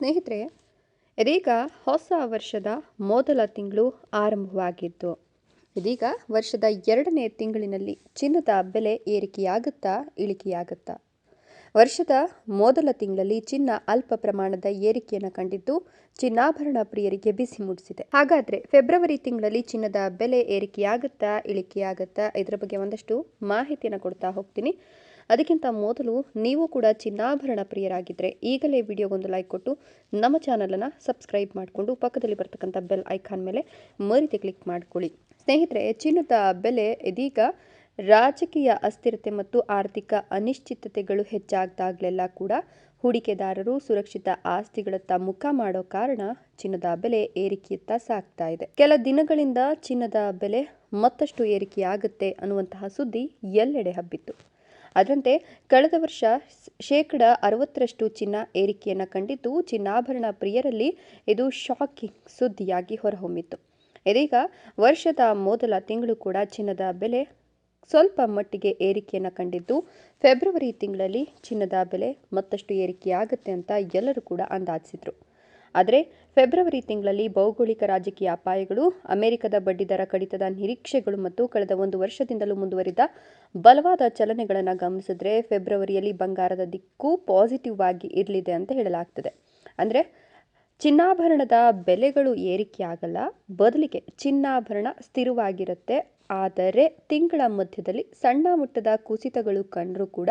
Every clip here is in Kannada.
ಸ್ನೇಹಿತರೆ, ಇದೀಗ ಹೊಸ ವರ್ಷದ ಮೊದಲ ತಿಂಗಳು ಆರಂಭವಾಗಿದ್ದು, ಇದೀಗ ವರ್ಷದ ಎರಡನೇ ತಿಂಗಳಿನಲ್ಲಿ ಚಿನ್ನದ ಬೆಲೆ ಏರಿಕೆಯಾಗುತ್ತಾ ಇಳಿಕೆಯಾಗುತ್ತಾ. ವರ್ಷದ ಮೊದಲ ತಿಂಗಳಲ್ಲಿ ಚಿನ್ನ ಅಲ್ಪ ಪ್ರಮಾಣದ ಏರಿಕೆಯನ್ನು ಕಂಡಿದ್ದು, ಚಿನ್ನಾಭರಣ ಪ್ರಿಯರಿಗೆ ಬಿಸಿ ಮೂಡಿಸಿದೆ. ಹಾಗಾದರೆ ಫೆಬ್ರವರಿ ತಿಂಗಳಲ್ಲಿ ಚಿನ್ನದ ಬೆಲೆ ಏರಿಕೆಯಾಗುತ್ತಾ ಇಳಿಕೆಯಾಗುತ್ತಾ, ಇದರ ಬಗ್ಗೆ ಒಂದಷ್ಟು ಮಾಹಿತಿಯನ್ನು ಕೊಡ್ತಾ ಹೋಗ್ತೀನಿ. ಅದಕ್ಕಿಂತ ಮೊದಲು ನೀವು ಕೂಡ ಚಿನ್ನಾಭರಣ ಪ್ರಿಯರಾಗಿದ್ದರೆ ಈಗಲೇ ವಿಡಿಯೋಗೊಂದು ಲೈಕ್ ಕೊಟ್ಟು ನಮ್ಮ ಚಾನಲನ್ನು ಸಬ್ಸ್ಕ್ರೈಬ್ ಮಾಡಿಕೊಂಡು ಪಕ್ಕದಲ್ಲಿ ಬರ್ತಕ್ಕಂಥ ಬೆಲ್ ಐಕಾನ್ ಮೇಲೆ ಮರಿತೆ ಕ್ಲಿಕ್ ಮಾಡಿಕೊಳ್ಳಿ. ಸ್ನೇಹಿತರೆ, ಚಿನ್ನದ ಬೆಲೆ ಇದೀಗ ರಾಜಕೀಯ ಅಸ್ಥಿರತೆ ಮತ್ತು ಆರ್ಥಿಕ ಅನಿಶ್ಚಿತತೆಗಳು ಹೆಚ್ಚಾಗ್ದಾಗಲೆಲ್ಲ ಕೂಡ ಹೂಡಿಕೆದಾರರು ಸುರಕ್ಷಿತ ಆಸ್ತಿಗಳತ್ತ ಮುಖ ಮಾಡೋ ಕಾರಣ ಚಿನ್ನದ ಬೆಲೆ ಏರಿಕೆಯತ್ತ ಸಾಗ್ತಾ ಇದೆ. ಕೆಲ ದಿನಗಳಿಂದ ಚಿನ್ನದ ಬೆಲೆ ಮತ್ತಷ್ಟು ಏರಿಕೆಯಾಗುತ್ತೆ ಅನ್ನುವಂತಹ ಸುದ್ದಿ ಎಲ್ಲೆಡೆ ಹಬ್ಬಿತ್ತು. ಅದರಂತೆ ಕಳೆದ ವರ್ಷ ಶೇಕಡ ಅರವತ್ತರಷ್ಟು ಚಿನ್ನ ಏರಿಕೆಯನ್ನು ಕಂಡಿದ್ದು ಚಿನ್ನಾಭರಣ ಪ್ರಿಯರಲ್ಲಿ ಇದು ಶಾಕಿಂಗ್ ಸುದ್ದಿಯಾಗಿ ಹೊರಹೊಮ್ಮಿತ್ತು. ಇದೀಗ ವರ್ಷದ ಮೊದಲ ತಿಂಗಳು ಕೂಡ ಚಿನ್ನದ ಬೆಲೆ ಸ್ವಲ್ಪ ಮಟ್ಟಿಗೆ ಏರಿಕೆಯನ್ನು ಕಂಡಿದ್ದು, ಫೆಬ್ರವರಿ ತಿಂಗಳಲ್ಲಿ ಚಿನ್ನದ ಬೆಲೆ ಮತ್ತಷ್ಟು ಏರಿಕೆಯಾಗುತ್ತೆ ಅಂತ ಎಲ್ಲರೂ ಕೂಡ ಅಂದಾಜಿಸಿದ್ರು. ಆದರೆ ಫೆಬ್ರವರಿ ತಿಂಗಳಲ್ಲಿ ಭೌಗೋಳಿಕ ರಾಜಕೀಯ ಅಪಾಯಗಳು, ಅಮೆರಿಕದ ಬಡ್ಡಿದರ ಕಡಿತದ ನಿರೀಕ್ಷೆಗಳು ಮತ್ತು ಕಳೆದ ಒಂದು ವರ್ಷದಿಂದಲೂ ಮುಂದುವರಿದ ಬಲವಾದ ಚಲನೆಗಳನ್ನು ಗಮನಿಸಿದ್ರೆ ಫೆಬ್ರವರಿಯಲ್ಲಿ ಬಂಗಾರದ ದಿಕ್ಕು ಪಾಸಿಟಿವ್ ಆಗಿ ಇರಲಿದೆ ಅಂತ ಹೇಳಲಾಗ್ತದೆ. ಅಂದರೆ ಚಿನ್ನಾಭರಣದ ಬೆಲೆಗಳು ಏರಿಕೆ ಆಗಲ್ಲ, ಬದಲಿಗೆ ಚಿನ್ನಾಭರಣ ಸ್ಥಿರವಾಗಿರುತ್ತೆ. ಆದರೆ ತಿಂಗಳ ಮಧ್ಯದಲ್ಲಿ ಸಣ್ಣ ಮಟ್ಟದ ಕುಸಿತಗಳು ಕಂಡರೂ ಕೂಡ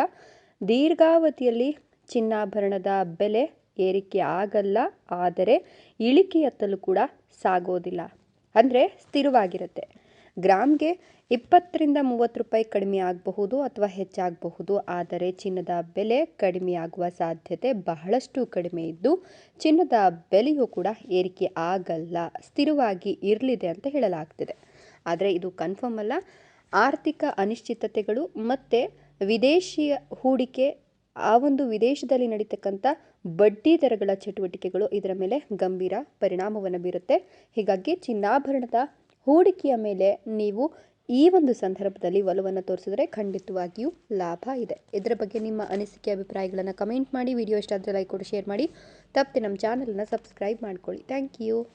ದೀರ್ಘಾವಧಿಯಲ್ಲಿ ಚಿನ್ನಾಭರಣದ ಬೆಲೆ ಏರಿಕೆ ಆಗಲ್ಲ, ಆದರೆ ಇಳಿಕೆಯತ್ತಲೂ ಕೂಡ ಸಾಗೋದಿಲ್ಲ. ಅಂದರೆ ಸ್ಥಿರವಾಗಿರುತ್ತೆ. ಗ್ರಾಮ್ಗೆ ಇಪ್ಪತ್ತರಿಂದ ಮೂವತ್ತು ರೂಪಾಯಿ ಕಡಿಮೆ ಆಗಬಹುದು ಅಥವಾ ಹೆಚ್ಚಾಗಬಹುದು, ಆದರೆ ಚಿನ್ನದ ಬೆಲೆ ಕಡಿಮೆಯಾಗುವ ಸಾಧ್ಯತೆ ಬಹಳಷ್ಟು ಕಡಿಮೆ ಇದ್ದು, ಚಿನ್ನದ ಬೆಲೆಯೂ ಕೂಡ ಏರಿಕೆ ಆಗಲ್ಲ, ಸ್ಥಿರವಾಗಿ ಇರಲಿದೆ ಅಂತ ಹೇಳಲಾಗ್ತಿದೆ. ಆದರೆ ಇದು ಕನ್ಫರ್ಮ್ ಅಲ್ಲ. ಆರ್ಥಿಕ ಅನಿಶ್ಚಿತತೆಗಳು ಮತ್ತು ವಿದೇಶಿಯ ಹೂಡಿಕೆ ಆ ಒಂದು ವಿದೇಶದಲ್ಲಿ ನಡೀತಕ್ಕಂಥ ಬಡ್ಡಿ ದರಗಳ ಚಟುವಟಿಕೆಗಳು ಇದರ ಮೇಲೆ ಗಂಭೀರ ಪರಿಣಾಮವನ್ನು ಬೀರುತ್ತೆ. ಹೀಗಾಗಿ ಚಿನ್ನಾಭರಣದ ಹೂಡಿಕೆಯ ಮೇಲೆ ನೀವು ಈ ಒಂದು ಸಂದರ್ಭದಲ್ಲಿ ಒಲವನ್ನು ತೋರಿಸಿದ್ರೆ ಖಂಡಿತವಾಗಿಯೂ ಲಾಭ ಇದೆ. ಇದರ ಬಗ್ಗೆ ನಿಮ್ಮ ಅನಿಸಿಕೆ, ಅಭಿಪ್ರಾಯಗಳನ್ನು ಕಮೆಂಟ್ ಮಾಡಿ. ವಿಡಿಯೋ ಇಷ್ಟ ಆದರೆ ಲೈಕ್ ಕೊಡಿ ಶೇರ್ ಮಾಡಿ. ತಪ್ಪದೆ ನಮ್ಮ ಚಾನಲನ್ನು ಸಬ್ಸ್ಕ್ರೈಬ್ ಮಾಡ್ಕೊಳ್ಳಿ. Thank you